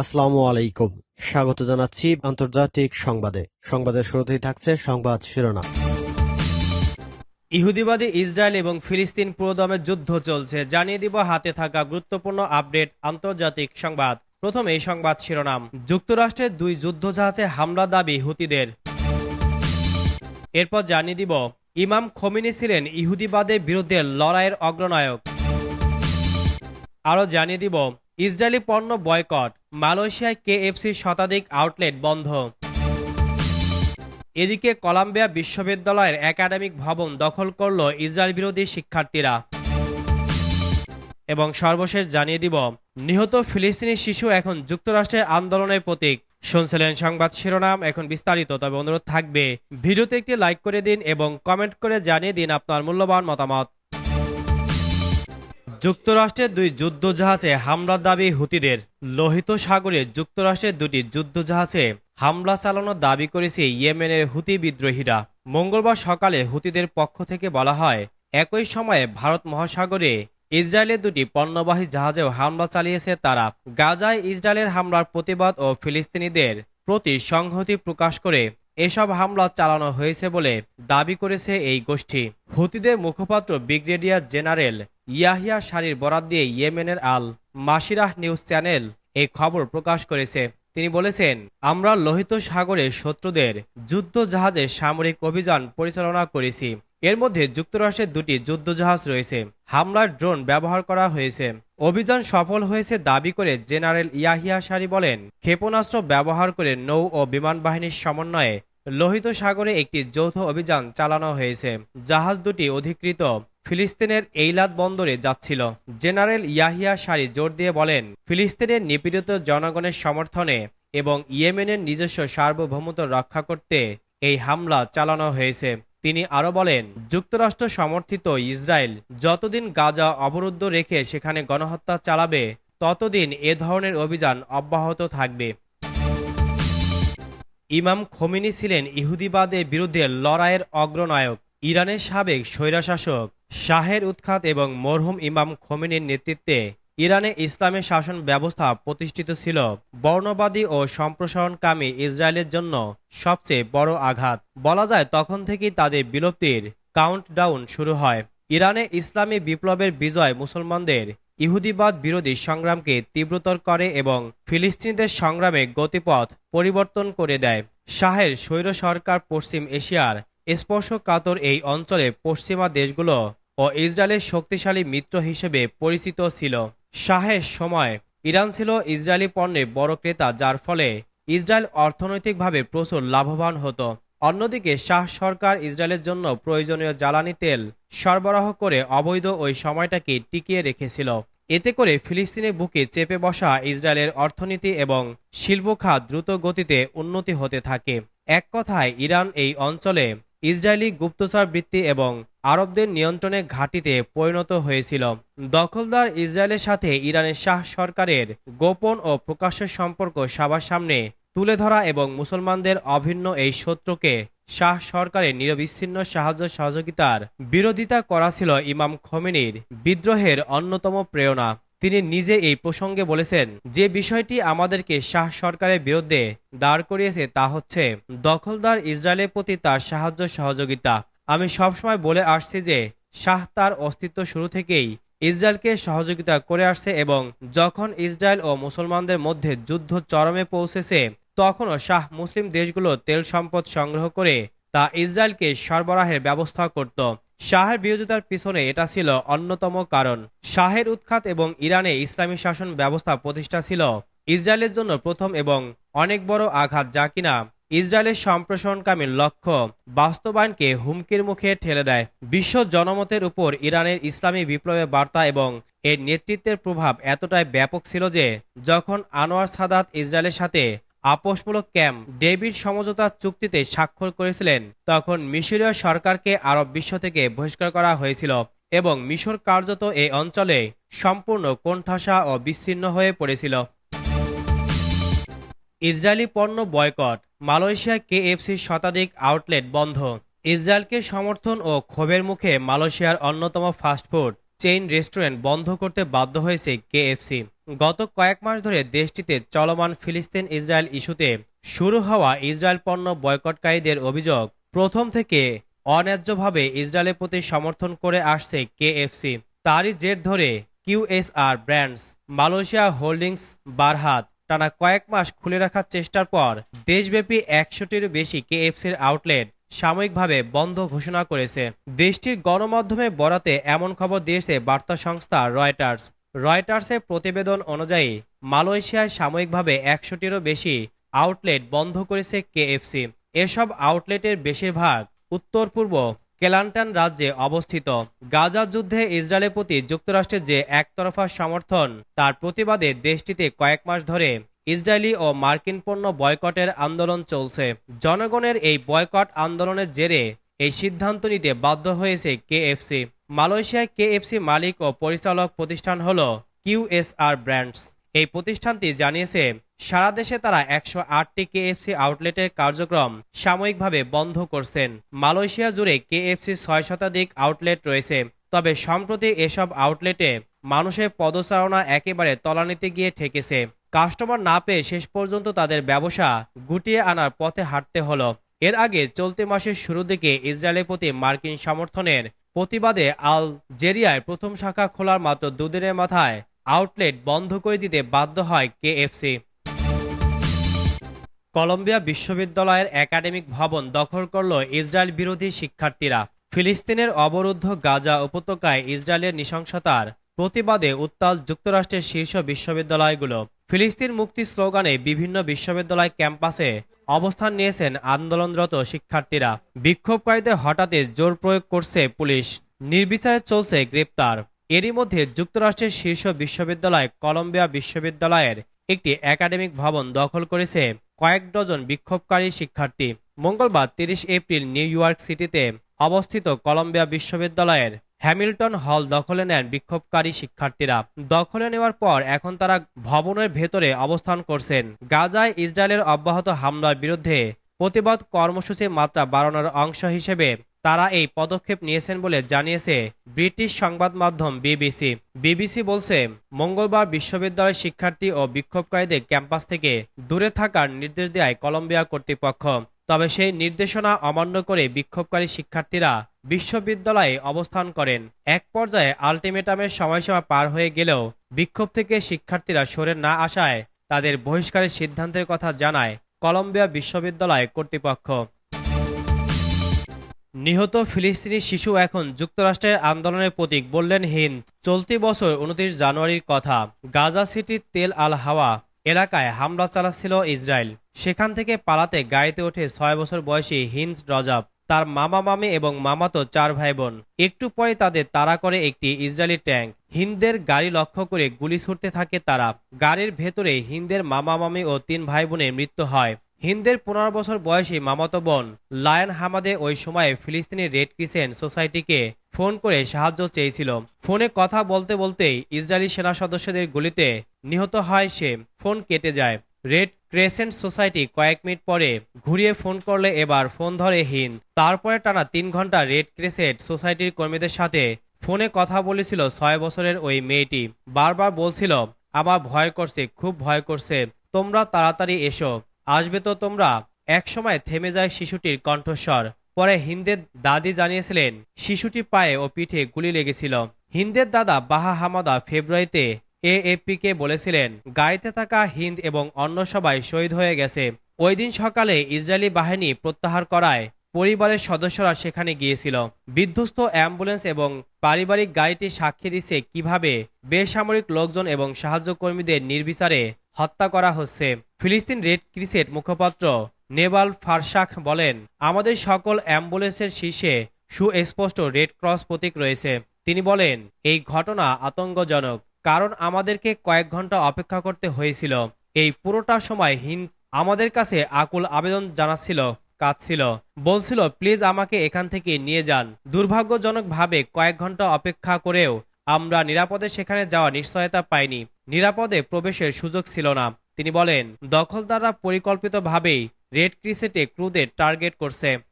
আসসালামু আলাইকুম। স্বাগত জানাচ্ছি আন্তর্জাতিক সংবাদে। সংবাদের শুরুতেই থাকছে সংবাদ শিরোনাম। ইহুদিবাদী ইসরায়েল এবং ফিলিস্তিন পুরোদমে যুদ্ধ চলছে। জানিয়ে দিব হাতে থাকা গুরুত্বপূর্ণ আপডেট আন্তর্জাতিক সংবাদ। প্রথম এই সংবাদ শিরোনাম। যুক্তরাষ্ট্রের দুই যুদ্ধজাহাজে হামলা দাবি হুতিদের। এরপর জানিয়ে দিব, ইমাম খমিনি ছিলেন ইহুদিবাদের বিরুদ্ধে লড়াইয়ের অগ্রনায়ক। আরও জানিয়ে দিব, ইসরায়েলি পণ্য বয়কট। মালয়েশিয়ায় কেএফসির শতাধিক আউটলেট বন্ধ। এদিকে কলাম্বিয়া বিশ্ববিদ্যালয়ের একাডেমিক ভবন দখল করল ইসরায়েল বিরোধী শিক্ষার্থীরা। এবং সর্বশেষ জানিয়ে দিব, নিহত ফিলিস্তিনি শিশু এখন যুক্তরাষ্ট্রের আন্দোলনের প্রতীক। শুনছিলেন সংবাদ শিরোনাম, এখন বিস্তারিত, তবে অনুরোধ থাকবে, ভিডিওতে একটি লাইক করে দিন এবং কমেন্ট করে জানিয়ে দিন আপনার মূল্যবান মতামত। যুক্তরাষ্ট্রের দুই যুদ্ধজাহাজে হামলার দাবি হুতিদের। লোহিত সাগরে যুক্তরাষ্ট্রের দুটি যুদ্ধজাহাজে হামলা চালানোর দাবি করেছে ইয়েমেনের হুতি বিদ্রোহীরা। মঙ্গলবার সকালে হুতিদের পক্ষ থেকে বলা হয়, একই সময়ে ভারত মহাসাগরে ইসরায়েলের দুটি পণ্যবাহী জাহাজেও হামলা চালিয়েছে তারা। গাজায় ইসরায়েলের হামলার প্রতিবাদ ও ফিলিস্তিনিদের প্রতি সংহতি প্রকাশ করে এসব হামলা চালানো হয়েছে বলে দাবি করেছে এই গোষ্ঠী। হুতিদের মুখপাত্র ব্রিগেডিয়ার জেনারেল ইয়াহিয়া সারির বরাত দিয়ে ইয়েমেনের আল মাসিরাহ নিউজ চ্যানেল এই খবর প্রকাশ করেছে। তিনি বলেছেন, আমরা লোহিত সাগরে শত্রুদের যুদ্ধ জাহাজে সামরিক অভিযান পরিচালনা করেছি। এর মধ্যে যুক্তরাষ্ট্রের দুটি যুদ্ধজাহাজ রয়েছে। হামলার ড্রোন ব্যবহার করা হয়েছে। অভিযান সফল হয়েছে দাবি করে জেনারেল ইয়াহিয়া সারি বলেন, ক্ষেপণাস্ত্র ব্যবহার করে নৌ ও বিমান বাহিনীর সমন্বয়ে লোহিত সাগরে একটি যৌথ অভিযান চালানো হয়েছে। জাহাজ দুটি অধিকৃত ফিলিস্তিনের এইলাদ বন্দরে যাচ্ছিল। জেনারেল ইয়াহিয়া সারি জোর দিয়ে বলেন, ফিলিস্তিনের নিপীড়িত জনগণের সমর্থনে এবং ইয়েমেনের নিজস্ব সার্বভৌমত্ব রক্ষা করতে এই হামলা চালানো হয়েছে। তিনি আরও বলেন, যুক্তরাষ্ট্র সমর্থিত ইসরায়েল যতদিন গাজা অবরুদ্ধ রেখে সেখানে গণহত্যা চালাবে, ততদিন এ ধরনের অভিযান অব্যাহত থাকবে। ইমাম খমিনি ছিলেন ইহুদিবাদের বিরুদ্ধে লড়াইয়ের অগ্রনায়ক। ইরানের সাবেক স্বৈরাশাসক শাহের উৎখাত এবং মরহুম ইমাম খমিনির নেতৃত্বে ইরানে ইসলামের শাসন ব্যবস্থা প্রতিষ্ঠিত ছিল। বর্ণবাদী ও সম্প্রসারণকামী ইসরায়েলের জন্য সবচেয়ে বড় আঘাত। বলা যায়, তখন থেকেই তাদের বিলুপ্তির কাউন্টডাউন শুরু হয়। ইরানে ইসলামী বিপ্লবের বিজয় মুসলমানদের ইহুদিবাদ বিরোধী সংগ্রামকে তীব্রতর করে এবং ফিলিস্তিনিদের সংগ্রামে গতিপথ পরিবর্তন করে দেয়। শাহের স্বৈর সরকার পশ্চিম এশিয়ার স্পর্শকাতর এই অঞ্চলে পশ্চিমা দেশগুলো ও ইসরায়েলের শক্তিশালী মিত্র হিসেবে পরিচিত ছিল। শাহের সময় ইরান ছিল ইসরায়েলি পণ্যের বড় ক্রেতা, যার ফলে ইসরায়েল অর্থনৈতিকভাবে প্রচুর লাভবান হতো। অন্যদিকে শাহ সরকার ইসরায়েলের জন্য প্রয়োজনীয় জ্বালানি তেল সরবরাহ করে অবৈধ ওই সময়টাকে টিকিয়ে রেখেছিল। এতে করে ফিলিস্তিনের বুকে চেপে বসা ইসরায়েলের অর্থনীতি এবং শিল্প খাত দ্রুত গতিতে উন্নতি হতে থাকে। এক কথায়, ইরান এই অঞ্চলে ইসরায়েলি গুপ্তচর বৃত্তি এবং আরবদের নিয়ন্ত্রণে ঘাঁটিতে পরিণত হয়েছিল। দখলদার ইসরায়েলের সাথে ইরানের শাহ সরকারের গোপন ও প্রকাশ্য সম্পর্ক সবার সামনে তুলে ধরা এবং মুসলমানদের অভিন্ন এই শত্রুকে শাহ সরকারের নিরবিচ্ছিন্ন সাহায্য সহযোগিতার বিরোধিতা করা ছিল ইমাম খমেনির বিদ্রোহের অন্যতম প্রেরণা। তিনি নিজে এই প্রসঙ্গে বলেছেন, যে বিষয়টি আমাদেরকে শাহ সরকারের বিরুদ্ধে দাঁড় করিয়েছে তা হচ্ছে, দখলদার ইসরায়েলের প্রতি তার সাহায্য সহযোগিতা। আমি সবসময় বলে আসছি যে, শাহ তার অস্তিত্ব শুরু থেকেই ইসরায়েলকে সহযোগিতা করে আসছে এবং যখন ইসরায়েল ও মুসলমানদের মধ্যে যুদ্ধ চরমে পৌঁছেছে, তখনও শাহ মুসলিম দেশগুলো তেল সম্পদ সংগ্রহ করে তা ইসরায়েলকে সরবরাহের ব্যবস্থা করত। শাহের বিরোধিতার পিছনে এটা ছিল অন্যতম কারণ। শাহের উৎখাত এবং ইরানে ইসলামী শাসন ব্যবস্থা প্রতিষ্ঠা ছিল ইসরায়েলের জন্য প্রথম এবং অনেক বড় আঘাত যা কিনা ইসরায়েলের সম্প্রসারণকামীর লক্ষ্য বাস্তবায়নকে হুমকির মুখে ঠেলে দেয়। বিশ্ব জনমতের উপর ইরানের ইসলামী বিপ্লবের বার্তা এবং এর নেতৃত্বের প্রভাব এতটাই ব্যাপক ছিল যে যখন আনোয়ার সাদাত ইসরায়েলের সাথে আপোষমূলক ক্যাম্প ডেভিড সমঝোতা চুক্তিতে স্বাক্ষর করেছিলেন। তখন মিশরীয় সরকারকে আরব বিশ্ব থেকে বহিষ্কার করা হয়েছিল এবং মিশর কার্যত এই অঞ্চলে সম্পূর্ণ কোণঠাসা ও বিচ্ছিন্ন হয়ে পড়েছিল। ইসরায়েলি পণ্য বয়কট মালয়েশিয়ায় কেএফসির শতাধিক আউটলেট বন্ধ। ইসরায়েলকে সমর্থন ও ক্ষোভের মুখে মালয়েশিয়ার অন্যতম ফাস্টফুড চেইন রেস্টুরেন্ট বন্ধ করতে বাধ্য হয়েছে কেএফসি। গত কয়েক মাস ধরে দেশটিতে চলমান ফিলিস্তিন ইসরায়েল ইস্যুতে শুরু হওয়া ইসরায়েল পণ্য বয়কটকারীদের অভিযোগ, প্রথম থেকে অন্যায্যভাবে ইসরায়েলের প্রতি সমর্থন করে আসছে কেএফসি। তারই জের ধরে QSR brands, Malaysia holdings, Berhad, টানা কয়েক মাস খুলে রাখার চেষ্টার পর দেশব্যাপী একশোটির বেশি কেএফসির আউটলেট সাময়িকভাবে বন্ধ ঘোষণা করেছে। দেশটির গণমাধ্যমে বরাতে এমন খবর দিয়েছে বার্তা সংস্থা রয়টার্স। রয়টার্সের প্রতিবেদন অনুযায়ী, মালয়েশিয়ায় সাময়িকভাবে একশোটিরও বেশি আউটলেট বন্ধ করেছে কেএফসি। এসব আউটলেটের বেশিরভাগ উত্তর পূর্ব কেলান্টান রাজ্যে অবস্থিত। গাজা যুদ্ধে ইসরায়েলের প্রতি যুক্তরাষ্ট্রের যে একতরফা সমর্থন, তার প্রতিবাদে দেশটিতে কয়েক মাস ধরে ইসরায়েলি ও মার্কিন পণ্য বয়কটের আন্দোলন চলছে। জনগণের এই বয়কট আন্দোলনের জেরে এই সিদ্ধান্ত নিতে বাধ্য হয়েছে কেএফসি। মালয়েশিয়ায় কেএফসি মালিক ও পরিচালক প্রতিষ্ঠান হল কিউএসআর ব্র্যান্ডস। এই প্রতিষ্ঠানটি জানিয়েছে, সারা দেশে তারা একশো আটটি কেএফসি আউটলেটের কার্যক্রম সাময়িকভাবে বন্ধ করছেন। মালয়েশিয়া জুড়ে কেএফসি ছয় শতাধিক আউটলেট রয়েছে। তবে সম্প্রতি এসব আউটলেটে মানুষের পদচারণা একেবারে তলানিতে গিয়ে ঠেকেছে। কাস্টমার না পেয়ে শেষ পর্যন্ত তাদের ব্যবসা গুটিয়ে আনার পথে হাঁটতে হলো। এর আগে চলতি মাসের শুরুর দিকে ইসরায়েলের প্রতি মার্কিন সমর্থনের প্রতিবাদে আল জেরিয়ায় প্রথম শাখা খোলার মাত্র দুদিনের মাথায় আউটলেট বন্ধ করে দিতে বাধ্য হয় কেএফসি। কলম্বিয়া বিশ্ববিদ্যালয়ের একাডেমিক ভবন দখল করল ইসরায়েল বিরোধী শিক্ষার্থীরা। ফিলিস্তিনের অবরুদ্ধ গাজা উপত্যকায় ইসরায়েলের নৃশংসতার প্রতিবাদে উত্তাল যুক্তরাষ্ট্রের শীর্ষ বিশ্ববিদ্যালয়গুলো। ফিলিস্তিন মুক্তি স্লোগানে বিভিন্ন বিশ্ববিদ্যালয় ক্যাম্পাসে অবস্থান নিয়েছেন আন্দোলনরত শিক্ষার্থীরা। বিক্ষোভকারীদের হঠাৎই জোর প্রয়োগ করছে পুলিশ। নির্বিচারে চলছে গ্রেপ্তার। এরই মধ্যে যুক্তরাষ্ট্রের শীর্ষ বিশ্ববিদ্যালয় কলম্বিয়া বিশ্ববিদ্যালয়ের একটি একাডেমিক ভবন দখল করেছে কয়েক ডজন বিক্ষোভকারী শিক্ষার্থী। মঙ্গলবার তিরিশ এপ্রিল নিউ ইয়র্ক সিটিতে অবস্থিত কলম্বিয়া বিশ্ববিদ্যালয়ের হ্যামিল্টন হল দখলে নেন বিক্ষোভকারী শিক্ষার্থীরা। দখলে নেওয়ার পর এখন তারা ভবনের ভেতরে অবস্থান করছেন। গাজায় ইসরায়েলের অব্যাহত হামলার বিরুদ্ধে প্রতিবাদ কর্মসূচির মাত্রা বাড়ানোর অংশ হিসেবে তারা এই পদক্ষেপ নিয়েছেন বলে জানিয়েছে ব্রিটিশ সংবাদ মাধ্যম বিবিসি। বিবিসি বলছে, মঙ্গলবার বিশ্ববিদ্যালয়ের শিক্ষার্থী ও বিক্ষোভকারীদের ক্যাম্পাস থেকে দূরে থাকার নির্দেশ দেয় কলম্বিয়া কর্তৃপক্ষ। তবে সেই নির্দেশনা অমান্য করে বিক্ষোভকারী শিক্ষার্থীরা বিশ্ববিদ্যালয়ে অবস্থান করেন। এক পর্যায়ে আলটিমেটামের সময়সীমা পার হয়ে গেলেও বিক্ষোভ থেকে শিক্ষার্থীরা সরে না আসায় তাদের বহিষ্কারের সিদ্ধান্তের কথা জানায় কলম্বিয়া বিশ্ববিদ্যালয় কর্তৃপক্ষ। নিহত ফিলিস্তিনি শিশু এখন যুক্তরাষ্ট্রের আন্দোলনের প্রতীক বললেন হিন্দ। চলতি বছর উনত্রিশ জানুয়ারির কথা, গাজা সিটির তেল আল হাওয়া এলাকায় হামলা চালাচ্ছিল ইসরায়েল। সেখান থেকে পালাতে গাড়িতে ওঠে ছয় বছর বয়সী হিন্দ রজাব। তার মামা মামি এবং মামাতো চার ভাই বোন একটু পরে তাদের তাড়া করে একটি ইসরায়েলি ট্যাঙ্ক। হিন্দের গাড়ি লক্ষ্য করে গুলি ছুটতে থাকে তারা। গাড়ির ভেতরে হিন্দের মামা মামি ও তিন ভাই বোনের মৃত্যু হয়। হিন্দের পনেরো বছর বয়সী মামাতো বোন লায়ন হামাদে ওই সময়ে ফিলিস্তিনি রেড ক্রিসেন্ট সোসাইটিকে ফোন করে সাহায্য চেয়েছিল। ফোনে কথা বলতে বলতেই ইসরায়েলি সেনা সদস্যদের গুলিতে নিহত হয় সে। ফোন কেটে যায়। রেড ক্রেসেন্ট সোসাইটি কয়েক মিনিট পরে ঘুরিয়ে ফোন করলে এবার ফোন ধরে হিন্দ। তারপরে টানা তিন ঘণ্টা রেড ক্রেসেন্ট সোসাইটির কর্মীদের সাথে ফোনে কথা বলেছিল ছয় বছরের ওই মেয়েটি। বারবার বলছিল, আমার ভয় করছে, খুব ভয় করছে। তোমরা তাড়াতাড়ি এসো। আসবে তো তোমরা? একসময় থেমে যায় শিশুটির কণ্ঠস্বর। পরে হিন্দের দাদি জানিয়েছিলেন শিশুটি পায়ে ও পিঠে গুলি লেগেছিল। হিন্দের দাদা বাহা হামাদা ফেব্রুয়ারিতে এএফপিকে বলেছিলেন গাড়িতে থাকা হিন্দ এবং অন্য সবাই শহীদ হয়ে গেছে। ওই দিন সকালে ইসরায়েলি বাহিনী প্রত্যাহার করায় পরিবারের সদস্যরা সেখানে গিয়েছিল। বিধ্বস্ত অ্যাম্বুলেন্স এবং পারিবারিক গাড়িটি সাক্ষী দিচ্ছে কীভাবে বেসামরিক লোকজন এবং সাহায্যকর্মীদের নির্বিচারে হত্যা করা হচ্ছে। ফিলিস্তিন রেড ক্রিসেট মুখপাত্র নেবাল ফারশাক বলেন, আমাদের সকল অ্যাম্বুলেন্সের শীর্ষে সুস্পষ্ট রেড ক্রস প্রতীক রয়েছে। তিনি বলেন, এই ঘটনা আতঙ্কজনক। কারণ আমাদেরকে কয়েক ঘণ্টা অপেক্ষা করতে হয়েছিল। এই পুরোটা সময় হিন্দ আমাদের কাছে আকুল আবেদন জানাচ্ছিল, কাঁদছিল। বলছিল, প্লিজ আমাকে এখান থেকে নিয়ে যান। দুর্ভাগ্যজনকভাবে কয়েক ঘণ্টা অপেক্ষা করেও আমরা নিরাপদে সেখানে যাওয়ার নিশ্চয়তা পাইনি। নিরাপদে প্রবেশের সুযোগ ছিল না। তিনি বলেন, দখলদাররা পরিকল্পিতভাবেই রেড ক্রিসেটে ক্রুদের টার্গেট করছে।